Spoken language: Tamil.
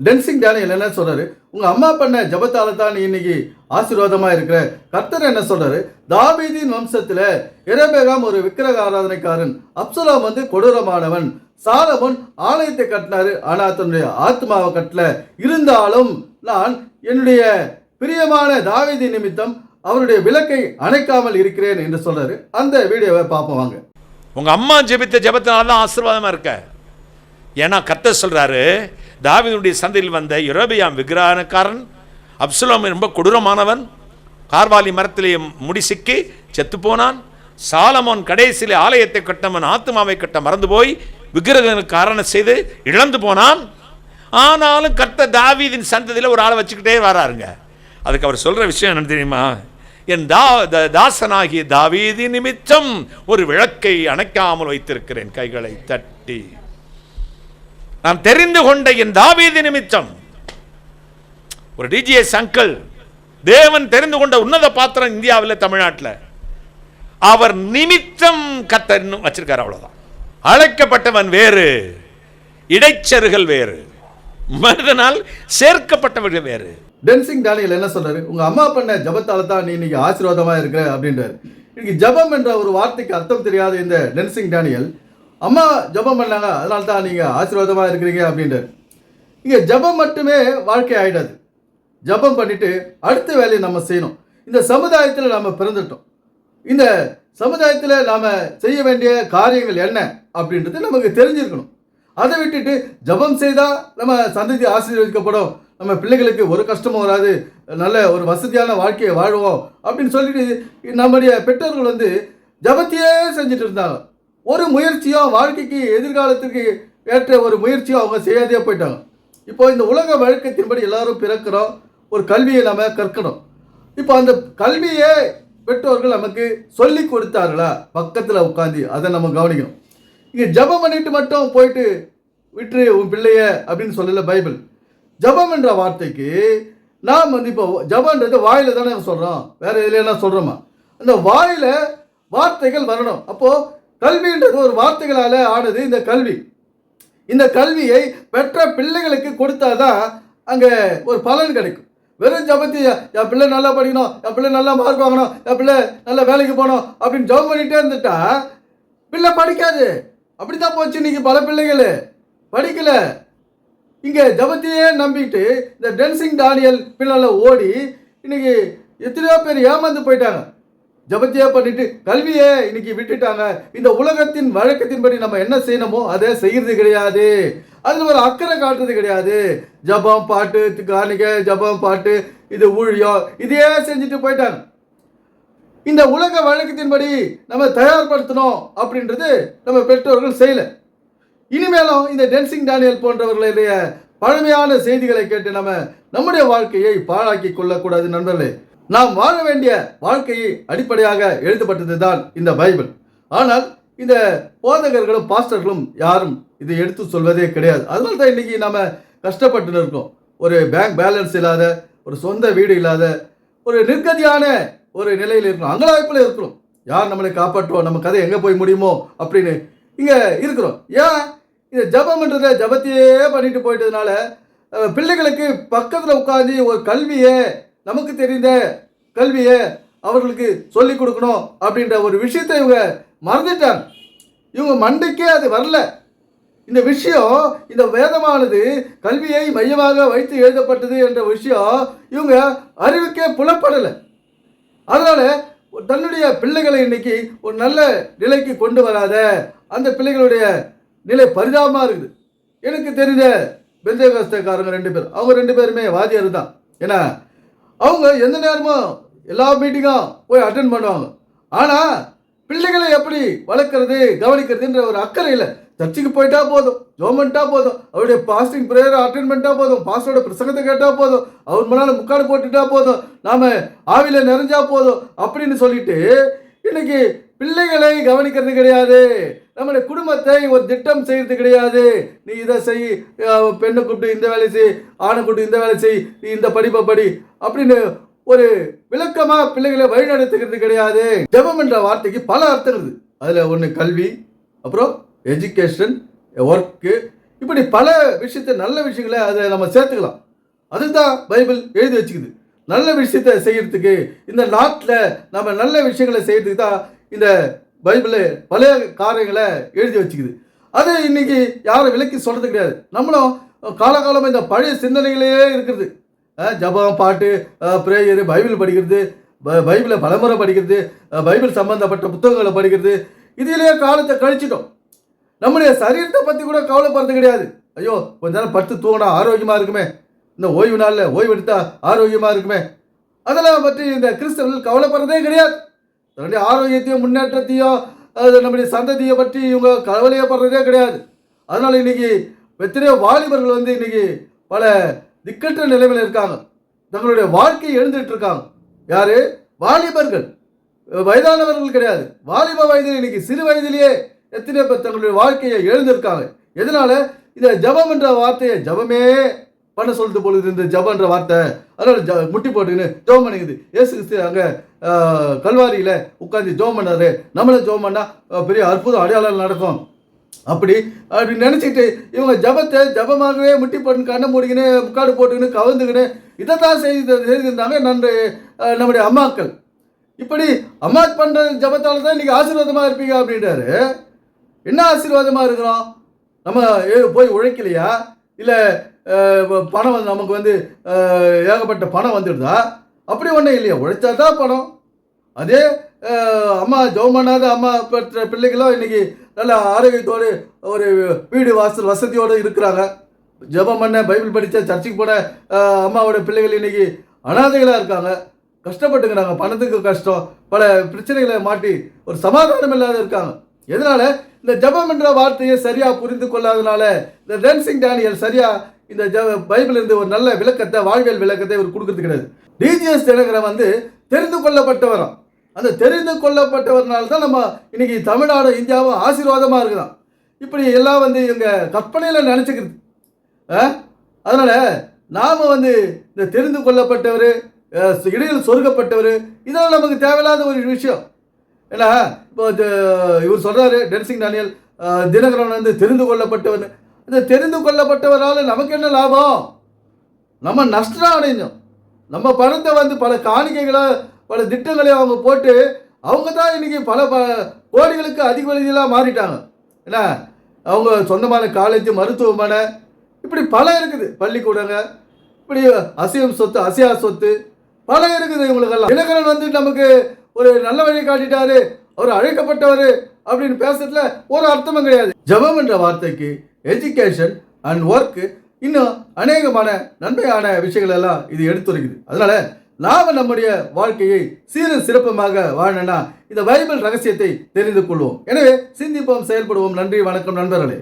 டென்சிங் டேனியல் என்ன சொல்றாரு உங்க அம்மா பண்ண ஜபத்தால தான் நீ இன்னைக்கு ஆசீர்வாதமா இருக்கிற. கர்த்தர் என்ன சொல்றாரு தாபீதின் வம்சத்துல இரபேகாம் ஒரு விக்கிரக ஆராதனைக்காரன். அப்சலாம் வந்து கொடூரமானவன். சாலமோன் ஆலயத்தை கட்டினாரு. ஆனா தன்னுடைய ஆத்மாவை கட்டல. இருந்தாலும் நான் என்னுடைய பிரியமான தாவீதி நிமித்தம் அவருடைய விளக்கை அணைக்காமல் இருக்கிறேன் என்று சொல்றாரு. அந்த வீடியோவை பார்ப்போம் வாங்க. உங்க அம்மா ஜெபித்த ஜெபத்தினால தான் ஆசீர்வாதமா இருக்க. ஏன்னா கர்த்தர் சொல்றாரு தாவீதுடைய சந்தையில் வந்த யுரோபியாம் விக்கிரகக்காரன் அப்சுலம் ரொம்ப கொடூரமானவன் கார்வாலி மரத்திலே முடி சிக்கி செத்து போனான். சாலமோன் கடைசியில் ஆலயத்தை கட்டவன் ஆத்மாவை கட்ட மறந்து போய் விக்கிரகனுக்கு காரணம் செய்து இழந்து போனான். ஆனாலும் கர்த்த தாவீதின் சந்ததியில் ஒரு ஆளை வச்சுக்கிட்டே வராருங்க. அதுக்கு அவர் சொல்கிற விஷயம் என்ன தெரியுமா? என் தா த- தாசனாகிய தாவீதி நிமித்தம் ஒரு விளக்கை அணைக்காமல் வைத்திருக்கிறேன். கைகளை தட்டி. நான் தெரிந்து கொண்ட என் தாவீதி நிமித்தம் ஒரு டிஜிஎஸ் அங்கிள் தேவன் தெரிந்து கொண்ட உன்னத பாத்திரம் இந்தியாவில் தமிழ்நாட்டில். அவர் நிமித்தம் கத்தர் வச்சிருக்கார் வச்சிருக்காரு அவ்வளவுதான். அழைக்கப்பட்டவன் வேறு இடைச்சருகள் வேறு மனிதனால் சேர்க்கப்பட்டவர்கள் வேறு. டென்சிங் டேனியல் என்ன சொல்றாரு? உங்க அம்மா பண்ண ஜபத்தால தான் நீ இன்னைக்கு ஆசீர்வாதமா இருக்கிற அப்படின்றாரு. இன்னைக்கு ஜபம் என்ற ஒரு வார்த்தைக்கு அர்த்தம் தெரியாத இந்த டென்சிங் டேனியல் அம்மா ஜபம் பண்ணாங்க. அதனால தான் நீங்கள் ஆசீர்வாதமாக இருக்கிறீங்க அப்படின்றார் இங்கே ஜபம் மட்டுமே வாழ்க்கை ஆகிடாது ஜபம் பண்ணிவிட்டு அடுத்த வேலையை நம்ம செய்யணும். இந்த சமுதாயத்தில் நாம் பிறந்துட்டோம். இந்த சமுதாயத்தில் நாம் செய்ய வேண்டிய காரியங்கள் என்ன அப்படின்றது நமக்கு தெரிஞ்சிருக்கணும். அதை விட்டுட்டு ஜபம் செய்தால் நம்ம சந்ததி ஆசீர்வதிக்கப்படும். நம்ம பிள்ளைகளுக்கு ஒரு கஷ்டமும் வராது. நல்ல ஒரு வசதியான வாழ்க்கையை வாழ்வோம் அப்படின்னு சொல்லிட்டு நம்முடைய பெற்றோர்கள் வந்து ஜபத்தையே செஞ்சுட்டு இருந்தாங்க. ஒரு முயற்சியும் வாழ்க்கைக்கு எதிர்காலத்துக்கு ஏற்ற ஒரு முயற்சியும் அவங்க செய்யாதே போயிட்டாங்க. இப்போ இந்த உலக வழக்கத்தின்படி எல்லாரும் பிறக்கிறோம் ஒரு கல்வியை நம்ம கற்கணும். இப்போ அந்த கல்வியை பெற்றோர்கள் நமக்கு சொல்லி கொடுத்தார்களா? பக்கத்தில் உட்காந்து அதை நம்ம கவனிக்கணும். இங்கே ஜெபம் பண்ணிட்டு மட்டும் போயிட்டு விட்டுரு உன் பிள்ளைய அப்படின்னு சொல்லல பைபிள். ஜெபம் என்ற வார்த்தைக்கு நாம் வந்து இப்போ ஜபன்றது வாயில தானே சொல்கிறோம் வேறு எதுலையா சொல்கிறோமா அந்த வாயில் வார்த்தைகள் வரணும். அப்போது கல்வின்றது ஒரு வார்த்தைகளால் ஆனது இந்த கல்வி. இந்த கல்வியை பெற்ற பிள்ளைகளுக்கு கொடுத்தாதான் அங்கே ஒரு பலன் கிடைக்கும். வெறும் ஜபத்தி என் பிள்ளை நல்லா படிக்கணும் என் பிள்ளை நல்லா மார்க் வாங்கணும் என் பிள்ளை நல்ல வேலைக்கு போகணும் அப்படின்னு ஜபம் பண்ணிட்டே இருந்துட்டா பிள்ளை படிக்காது. அப்படி தான் போச்சு இன்னைக்கு பல பிள்ளைகள். படிக்கல. இங்கே ஜபத்தையே நம்பிட்டு இந்த டென்சிங் டானியல் பின்னால ஓடி இன்னைக்கு எத்தனையோ பேர் ஏமாந்து போயிட்டாங்க. ஜபத்தையே பண்ணிட்டு கல்வியே இன்னைக்கு விட்டுட்டாங்க. இந்த உலகத்தின் வழக்கத்தின்படி நம்ம என்ன செய்யணுமோ அதை செய்யறது கிடையாது. அதில் ஒரு அக்கறை காட்டுறது கிடையாது. ஜபம் பாட்டு காணிக்க ஜபம் பாட்டு இது ஊழியம் இதையே செஞ்சுட்டு போயிட்டாங்க. இந்த உலக வழக்கத்தின்படி நம்ம தயார்படுத்தணும் அப்படின்றது நம்ம பெற்றோர்கள் செய்யல. இனிமேலும் இந்த டென்சிங் டேனியல் போன்றவர்களுடைய பழமையான செய்திகளை கேட்டு நம்ம நம்முடைய வாழ்க்கையை பாழாக்கி கொள்ளக்கூடாது நண்பர்களே. நாம் வாழ வேண்டிய வாழ்க்கையை அடிப்படையாக எழுதப்பட்டது தான் இந்த பைபிள். ஆனால் இந்த போதகர்களும் பாஸ்டர்களும் யாரும் இதை எடுத்து சொல்வதே கிடையாது. அதனால தான் இன்னைக்கு நம்ம கஷ்டப்பட்டு இருக்கோம். ஒரு பேங்க் பேலன்ஸ் இல்லாத ஒரு சொந்த வீடு இல்லாத ஒரு நிர்கதியான ஒரு நிலையில் இருக்கிறோம் அங்கலாய்ப்பில் இருக்கிறோம். யார் நம்மளை காப்பாற்றுவோம் நம்ம கதை எங்கே போய் முடியுமோ? அப்படின்னு இங்கே இருக்கிறோம். ஏன்? இந்த ஜபம்ன்றத ஜபத்தையே பண்ணிட்டு போயிட்டதுனால பிள்ளைகளுக்கு பக்கத்தில் உட்காந்து ஒரு கல்வியை நமக்கு தெரிந்த கல்வியை அவர்களுக்கு சொல்லி கொடுக்கணும் அப்படின்ற ஒரு விஷயத்தை இவங்க மறந்துட்டாங்க. இவங்க மண்டைக்கே அது வரல. இந்த விஷயம் இந்த வேதமானது கல்வியை மையமாக வைத்து எழுதப்பட்டது என்ற விஷயம் இவங்க அறிவுக்கே புலப்படலை. அதனால் தன்னுடைய பிள்ளைகளை இன்னைக்கு ஒரு நல்ல நிலைக்கு கொண்டு வராத அந்த பிள்ளைகளுடைய நிலை பரிதாபமாக இருக்குது. எனக்கு தெரிஞ்ச பெந்தேகஸ்தக்காரங்க ரெண்டு பேர். அவங்க ரெண்டு பேருமே வாதியார் தான். ஏன்னா அவங்க எந்த நேரமும் எல்லா மீட்டிங்கும் போய் அட்டன் பண்ணுவாங்க. ஆனால் பிள்ளைகளை எப்படி வளர்க்குறது கவனிக்கிறதுன்ற ஒரு அக்கறை இல்லை. சர்ச்சுக்கு போயிட்டா போதும் ஜோமெண்ட்டா போதும் அவருடைய பாஸ்டிங் ப்ரேயரை அட்டன் பண்ணிட்டா போதும் பாஸ்டரோட பிரசங்கத்தை கேட்டால் போதும் அவர் முன்னால் முக்காடு போட்டுட்டா போதும் நாம் ஆவியில் நிறைஞ்சா போதும் அப்படின்னு சொல்லிட்டு இன்னைக்கு பிள்ளைகளை கவனிக்கிறது கிடையாது. நம்முடைய குடும்பத்தை ஒரு திட்டம் செய்யறது கிடையாது. நீ இதை செய் பெண்ணை கூப்பிட்டு இந்த வேலை செய் ஆணை கூப்பிட்டு இந்த வேலை செய் நீ இந்த படிப்பை படி அப்படின்னு ஒரு விளக்கமா பிள்ளைகளை வழிநடத்துகிறது கிடையாது. ஜெபம் என்ற வார்த்தைக்கு பல அர்த்தம் இருக்குது அதில் ஒன்று கல்வி அப்புறம் எஜுகேஷன் ஒர்க்கு இப்படி பல விஷயத்தை நல்ல விஷயங்களை அதை நம்ம சேர்த்துக்கலாம். அதுதான் பைபிள் எழுதி வச்சுக்குது. நல்ல விஷயத்தை செய்யறதுக்கு இந்த நாட்டில் நம்ம நல்ல விஷயங்களை செய்யறதுக்கு தான் இந்த பைபிளு பழைய காரியங்களை எழுதி வச்சுக்குது. அது இன்னைக்கு யாரும் விலக்கி சொல்கிறது கிடையாது. நம்மளும் காலகாலமாக இந்த பழைய சிந்தனைகளே இருக்கிறது. ஜபம் ஜெபம் பாட்டு ப்ரேயரு பைபிள் படிக்கிறது ப- பைபிளை பலமுறை படிக்கிறது பைபிள் சம்பந்தப்பட்ட புத்தகங்களை படிக்கிறது. இதிலேயே காலத்தை கழிச்சிட்டோம். நம்முடைய சரீரத்தை பற்றி கூட கவலைப்படுறது கிடையாது. ஐயோ கொஞ்ச நேரம் படுத்து தூங்கினா ஆரோக்கியமாக இருக்குமே. இந்த ஓய்வு நாளில் ஓய்வு எடுத்தால் ஆரோக்கியமாக இருக்குமே. அதெல்லாம் பற்றி இந்த கிறிஸ்தவர்கள் கவலைப்படுறதே கிடையாது. தன்னுடைய ஆரோக்கியத்தையும் முன்னேற்றத்தையும் அது நம்முடைய சந்ததியை பற்றி இவங்க கவலையப்படுறதே கிடையாது. அதனால் இன்னைக்கு எத்தனையோ வாலிபர்கள் வந்து இன்னைக்கு பல திக்கற்ற நிலைமையில் இருக்காங்க. தங்களுடைய வாழ்க்கையை எழுந்துட்டு இருக்காங்க. யாரு? வாலிபர்கள். வயதானவர்கள் கிடையாது. வாலிப வயதில் இன்னைக்கு சிறு வயதிலேயே எத்தனை பேர் தங்களுடைய வாழ்க்கையை எழுந்திருக்காங்க. எதனால? இந்த ஜபம் என்ற வார்த்தையை ஜபமே பண்ண சொல்லிட்டு பொழுது இந்த ஜபன்ற வார்த்தை. அதனால ஜ முட்டி போட்டுக்கின்னு ஜபம் பண்ணிக்குது. ஏசு கிறிஸ்து அங்கே கல்வாரியில் உட்காந்து ஜோம் பண்ணாரு நம்மளை ஜோம் பண்ணால் பெரிய அற்புதம் அடையாளம் நடக்கும். அப்படி அப்படி நினச்சிக்கிட்டு இவங்க ஜபத்தை ஜபமாகவே முட்டி போட்டு கண்ணை மூடிக்கின்னு முக்காடு போட்டுக்கின்னு கவுந்துக்கின்னு இதைத்தான் செய்து செய்திருந்தாங்க நன்று நம்முடைய அம்மாக்கள். இப்படி அம்மா பண்ணுற ஜபத்தால் தான் இன்றைக்கி ஆசீர்வாதமாக இருப்பீங்க அப்படின்றாரு. என்ன ஆசீர்வாதமாக இருக்கிறோம்? நம்ம ஏ போய் உழைக்கலையா? இல்லை பணம் வந்து நமக்கு வந்து ஏகப்பட்ட பணம் வந்துடுதா? அப்படி ஒன்றும் இல்லையா. உழைச்சா தான் பணம். அதே அம்மா ஜெபம் பண்ணாத அம்மா பெற்ற பிள்ளைகளும் இன்னைக்கு நல்ல ஆரோக்கியத்தோடு ஒரு வீடு வாசல் வசதியோடு இருக்கிறாங்க. ஜெபம் பண்ண பைபிள் படித்த சர்ச்சுக்கு போன அம்மாவோட பிள்ளைகள் இன்னைக்கு அனாதைகளாக இருக்காங்க. கஷ்டப்பட்டுக்கிறாங்க. பணத்துக்கு கஷ்டம். பல பிரச்சனைகளை மாட்டி ஒரு சமாதானம் இல்லாத இருக்காங்க. எதனால? இந்த ஜெபம் என்ற வார்த்தையை சரியாக புரிந்து கொள்ளாதனால இந்த டேன்சிங் டேனியல் சரியாக இந்த ஜ பைபிள் இருந்து ஒரு நல்ல விளக்கத்தை வாழ்வியல் விளக்கத்தை இவர் கொடுக்கறது கிடையாது. டிஜிஎஸ் தினகரன் வந்து தெரிந்து கொள்ளப்பட்டவராம் அந்த தெரிந்து கொள்ளப்பட்டவர்னால தான் நம்ம இன்னைக்கு தமிழ்நாடு இந்தியாவும் ஆசீர்வாதமாக இருக்குதாம் இப்படி எல்லாம் வந்து இவங்க கற்பனையில் நினச்சிக்கிறது. அதனால் நாம் வந்து இந்த தெரிந்து கொள்ளப்பட்டவர் இடையில் சொருகப்பட்டவர் இதெல்லாம் நமக்கு தேவையில்லாத ஒரு விஷயம். ஏன்னா இப்போ இவர் சொல்கிறாரு டென்சிங் டானியல் தினகரன் வந்து தெரிந்து கொள்ளப்பட்டவர் இந்த தெரிந்து கொள்ளப்பட்டவரால் நமக்கு என்ன லாபம்? நம்ம நஷ்டம் அடைஞ்சோம். நம்ம பணத்தை வந்து பல காணிக்கைகளை பல திட்டங்களை அவங்க போட்டு அவங்க தான் இன்னைக்கு பல ப கோடிகளுக்கு அதிபதிகளாக மாறிட்டாங்க. என்ன? அவங்க சொந்தமான காலேஜ் மருத்துவமனை இப்படி பல இருக்குது. பள்ளிக்கூடங்க இப்படி அசையும் சொத்து அசையா சொத்து பல இருக்குது இவங்களுக்கெல்லாம். தினகரன் வந்து நமக்கு ஒரு நல்ல வழி காட்டிட்டாரு. அவர் அழைக்கப்பட்டவர் அப்படின்னு பேசுறதுல ஒரு அர்த்தமும் கிடையாது. ஜபம் என்ற வார்த்தைக்கு எஜுகேஷன் அண்ட் ஒர்க்கு இன்னும் அநேகமான நன்மையான விஷயங்கள் எல்லாம் இது எடுத்துரைக்குது. அதனால நாம் நம்முடைய வாழ்க்கையை சீரும் சிறப்பமாக வாழணும்னா இந்த பைபிள் ரகசியத்தை தெரிந்து கொள்வோம். எனவே சிந்திப்போம் செயல்படுவோம். நன்றி வணக்கம் நண்பர்களே.